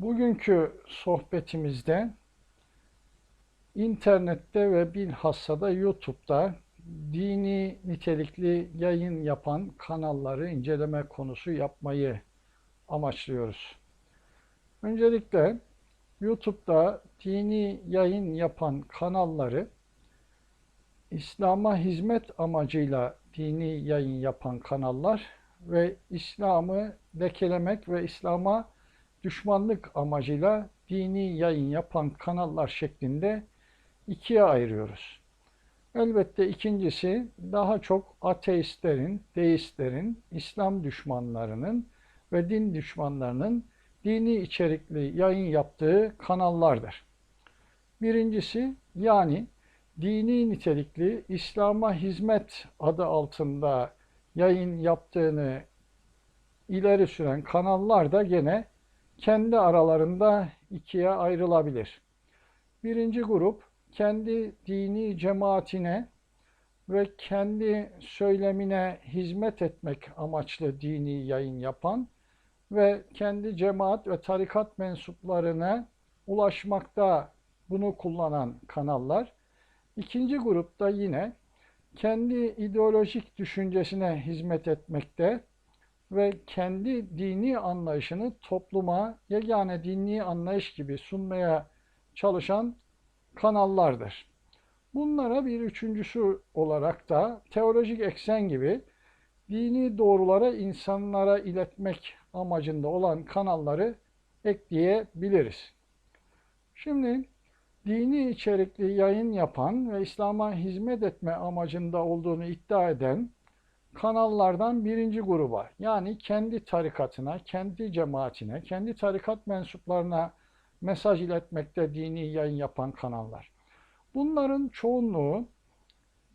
Bugünkü sohbetimizde internette ve bilhassa da YouTube'da dini nitelikli yayın yapan kanalları inceleme konusu yapmayı amaçlıyoruz. Öncelikle YouTube'da dini yayın yapan kanalları İslam'a hizmet amacıyla dini yayın yapan kanallar ve İslam'ı lekelemek ve İslam'a düşmanlık amacıyla dini yayın yapan kanallar şeklinde ikiye ayırıyoruz. Elbette ikincisi daha çok ateistlerin, deistlerin, İslam düşmanlarının ve din düşmanlarının dini içerikli yayın yaptığı kanallardır. Birincisi yani dini nitelikli İslam'a hizmet adı altında yayın yaptığını ileri süren kanallar da gene kendi aralarında ikiye ayrılabilir. Birinci grup kendi dini cemaatine ve kendi söylemine hizmet etmek amaçlı dini yayın yapan ve kendi cemaat ve tarikat mensuplarına ulaşmakta bunu kullanan kanallar. İkinci grupta yine kendi ideolojik düşüncesine hizmet etmekte ve kendi dini anlayışını topluma yegane dini anlayış gibi sunmaya çalışan kanallardır. Bunlara bir üçüncüsü olarak da teolojik eksen gibi dini doğrulara insanlara iletmek amacında olan kanalları ekleyebiliriz. Şimdi dini içerikli yayın yapan ve İslam'a hizmet etme amacında olduğunu iddia eden kanallardan birinci gruba yani kendi tarikatına, kendi cemaatine, kendi tarikat mensuplarına mesaj iletmekte dini yayın yapan kanallar. Bunların çoğunluğu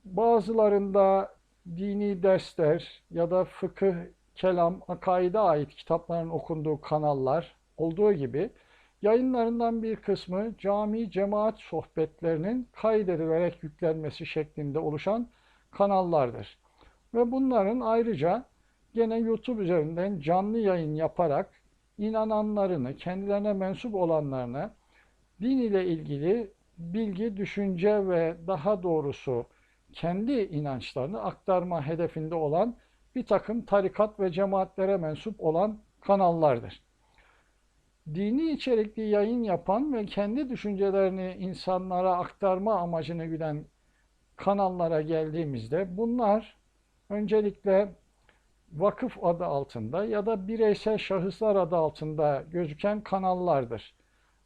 bazılarında dini dersler ya da fıkıh, kelam, akaide ait kitapların okunduğu kanallar olduğu gibi yayınlarından bir kısmı cami cemaat sohbetlerinin kaydedilerek yüklenmesi şeklinde oluşan kanallardır. Ve bunların ayrıca gene YouTube üzerinden canlı yayın yaparak inananlarını, kendilerine mensup olanlarını din ile ilgili bilgi, düşünce ve daha doğrusu kendi inançlarını aktarma hedefinde olan bir takım tarikat ve cemaatlere mensup olan kanallardır. Dini içerikli yayın yapan ve kendi düşüncelerini insanlara aktarma amacını güden kanallara geldiğimizde bunlar öncelikle vakıf adı altında ya da bireysel şahıslar adı altında gözüken kanallardır.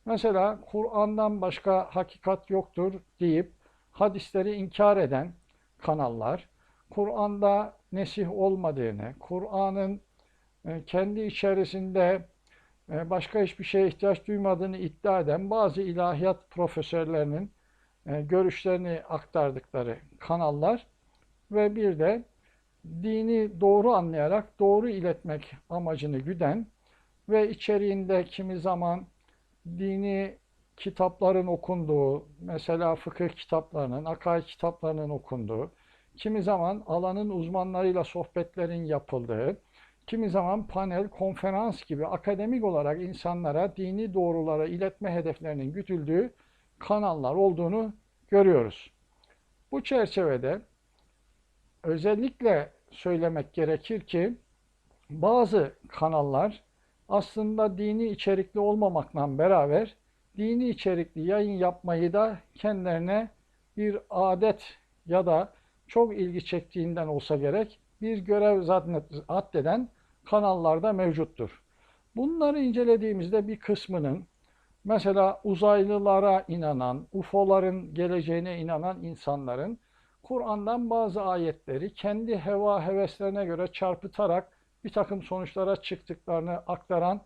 Mesela Kur'an'dan başka hakikat yoktur deyip hadisleri inkar eden kanallar, Kur'an'da nesih olmadığını, Kur'an'ın e, kendi içerisinde e, başka hiçbir şeye ihtiyaç duymadığını iddia eden bazı ilahiyat profesörlerinin e, görüşlerini aktardıkları kanallar ve bir de dini doğru anlayarak doğru iletmek amacını güden ve içeriğinde kimi zaman dini kitapların okunduğu, mesela fıkıh kitaplarının, akaid kitaplarının okunduğu, kimi zaman alanın uzmanlarıyla sohbetlerin yapıldığı, kimi zaman panel, konferans gibi akademik olarak insanlara dini doğrulara iletme hedeflerinin gütüldüğü kanallar olduğunu görüyoruz. Bu çerçevede özellikle söylemek gerekir ki bazı kanallar aslında dini içerikli olmamakla beraber dini içerikli yayın yapmayı da kendilerine bir adet ya da çok ilgi çektiğinden olsa gerek bir görev zaten addeden kanallarda mevcuttur. Bunları incelediğimizde bir kısmının mesela uzaylılara inanan, UFO'ların geleceğine inanan insanların Kur'an'dan bazı ayetleri kendi heva heveslerine göre çarpıtarak bir takım sonuçlara çıktıklarını aktaran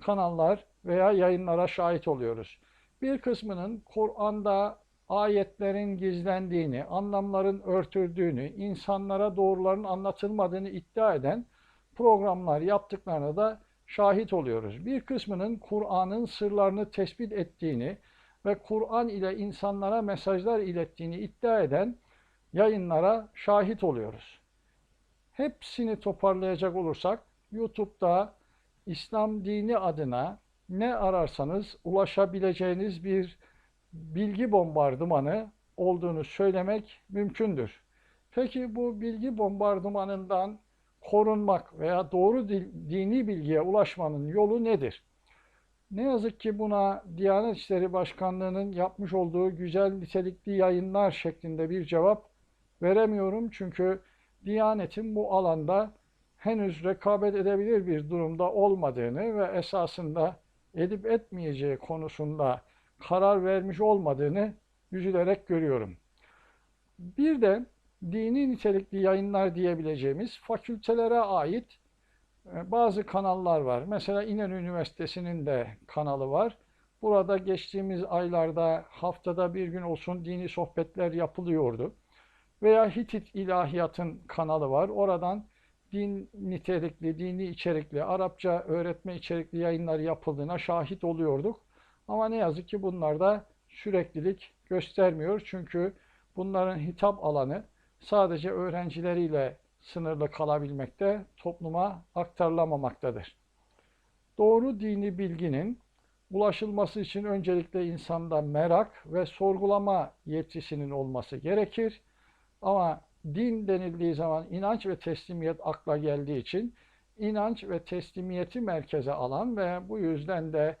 kanallar veya yayınlara şahit oluyoruz. Bir kısmının Kur'an'da ayetlerin gizlendiğini, anlamların örtüldüğünü, insanlara doğruların anlatılmadığını iddia eden programlar yaptıklarına da şahit oluyoruz. Bir kısmının Kur'an'ın sırlarını tespit ettiğini ve Kur'an ile insanlara mesajlar ilettiğini iddia eden yayınlara şahit oluyoruz. Hepsini toparlayacak olursak YouTube'da İslam dini adına ne ararsanız ulaşabileceğiniz bir bilgi bombardımanı olduğunu söylemek mümkündür. Peki bu bilgi bombardımanından korunmak veya doğru dini bilgiye ulaşmanın yolu nedir? Ne yazık ki buna Diyanet İşleri Başkanlığı'nın yapmış olduğu güzel nitelikli yayınlar şeklinde bir cevap veremiyorum. Çünkü Diyanet'in bu alanda henüz rekabet edebilir bir durumda olmadığını ve esasında edip etmeyeceği konusunda karar vermiş olmadığını üzülerek görüyorum. Bir de dini nitelikli yayınlar diyebileceğimiz fakültelere ait e, bazı kanallar var. Mesela İnönü Üniversitesi'nin de kanalı var. Burada geçtiğimiz aylarda haftada bir gün olsun dini sohbetler yapılıyordu. Veya Hitit İlahiyat'ın kanalı var. Oradan din nitelikli, dini içerikli, Arapça öğretme içerikli yayınlar yapıldığına şahit oluyorduk. Ama ne yazık ki bunlar da süreklilik göstermiyor. Çünkü bunların hitap alanı sadece öğrencileriyle sınırlı kalabilmekte, topluma aktarılamamaktadır. Doğru dini bilginin ulaşılması için öncelikle insanda merak ve sorgulama yetisinin olması gerekir. Ama din denildiği zaman inanç ve teslimiyet akla geldiği için inanç ve teslimiyeti merkeze alan ve bu yüzden de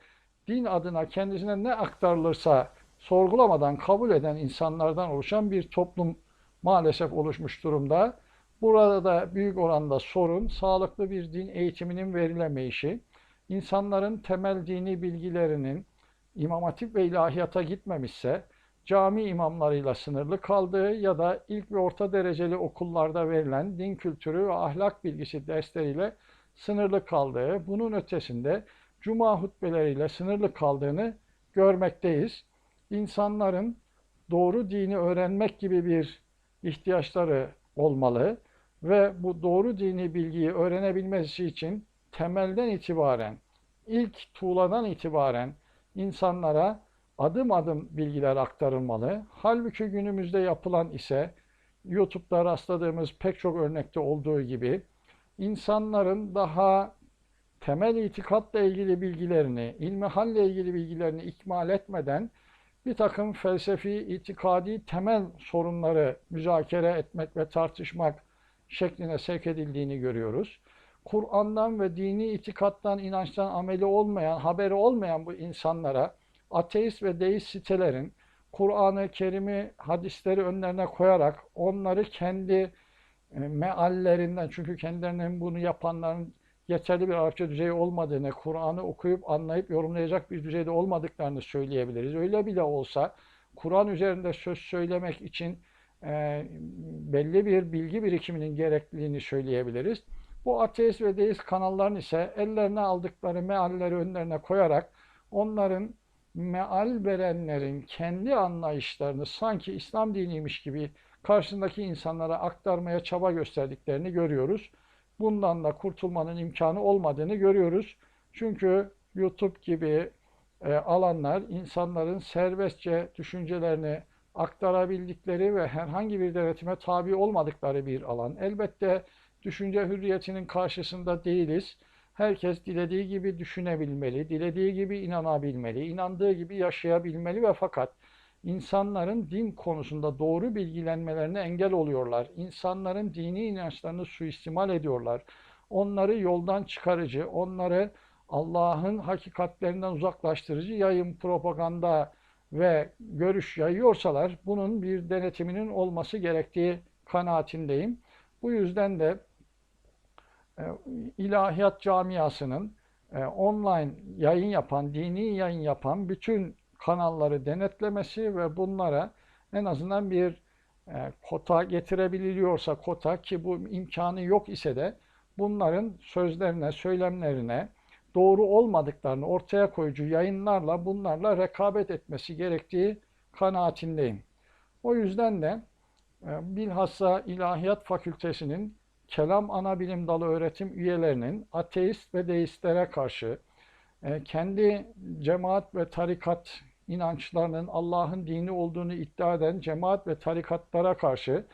din adına kendisine ne aktarılırsa sorgulamadan kabul eden insanlardan oluşan bir toplum maalesef oluşmuş durumda. Burada da büyük oranda sorun sağlıklı bir din eğitiminin verilemeyişi, insanların temel dini bilgilerinin İmam Hatip ve ilahiyata gitmemişse cami imamlarıyla sınırlı kaldığı ya da ilk ve orta dereceli okullarda verilen din kültürü ve ahlak bilgisi dersleriyle sınırlı kaldığı, bunun ötesinde cuma hutbeleriyle sınırlı kaldığını görmekteyiz. İnsanların doğru dini öğrenmek gibi bir ihtiyaçları olmalı ve bu doğru dini bilgiyi öğrenebilmesi için temelden itibaren, ilk tuğladan itibaren insanlara adım adım bilgiler aktarılmalı. Halbuki günümüzde yapılan ise YouTube'da rastladığımız pek çok örnekte olduğu gibi insanların daha temel itikatla ilgili bilgilerini, ilmi halle ilgili bilgilerini ikmal etmeden bir takım felsefi, itikadi temel sorunları müzakere etmek ve tartışmak şekline sevk edildiğini görüyoruz. Kur'an'dan ve dini itikattan, inançtan ameli olmayan, haberi olmayan bu insanlara ateist ve deist sitelerin Kur'an-ı Kerim'i, hadisleri önlerine koyarak onları kendi e, meallerinden, çünkü kendilerinin bunu yapanların yeterli bir Arapça düzeyi olmadığını, Kur'an'ı okuyup anlayıp yorumlayacak bir düzeyde olmadıklarını söyleyebiliriz. Öyle bile olsa Kur'an üzerinde söz söylemek için e, belli bir bilgi birikiminin gerekliliğini söyleyebiliriz. Bu ateist ve deist kanalların ise ellerine aldıkları mealleri önlerine koyarak onların meal verenlerin kendi anlayışlarını sanki İslam diniymiş gibi karşısındaki insanlara aktarmaya çaba gösterdiklerini görüyoruz. Bundan da kurtulmanın imkanı olmadığını görüyoruz. Çünkü YouTube gibi e, alanlar insanların serbestçe düşüncelerini aktarabildikleri ve herhangi bir denetime tabi olmadıkları bir alan. Elbette düşünce hürriyetinin karşısında değiliz. Herkes dilediği gibi düşünebilmeli, dilediği gibi inanabilmeli, inandığı gibi yaşayabilmeli ve fakat insanların din konusunda doğru bilgilenmelerine engel oluyorlar. İnsanların dini inançlarını suistimal ediyorlar. Onları yoldan çıkarıcı, onları Allah'ın hakikatlerinden uzaklaştırıcı yayın, propaganda ve görüş yayıyorsalar bunun bir denetiminin olması gerektiği kanaatindeyim. Bu yüzden de ilahiyat camiasının e, online yayın yapan, dini yayın yapan bütün kanalları denetlemesi ve bunlara en azından bir e, kota getirebiliyorsa kota ki bu imkanı yok ise de bunların sözlerine, söylemlerine doğru olmadıklarını ortaya koyucu yayınlarla bunlarla rekabet etmesi gerektiği kanaatindeyim. O yüzden de bilhassa İlahiyat Fakültesinin kelam ana bilim dalı öğretim üyelerinin ateist ve deistlere karşı e, kendi cemaat ve tarikat inançlarının Allah'ın dini olduğunu iddia eden cemaat ve tarikatlara karşı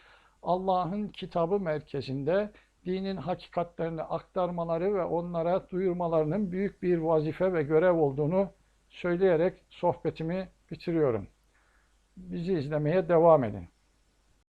Allah'ın kitabı merkezinde dinin hakikatlerini aktarmaları ve onlara duyurmalarının büyük bir vazife ve görev olduğunu söyleyerek sohbetimi bitiriyorum. Bizi izlemeye devam edin.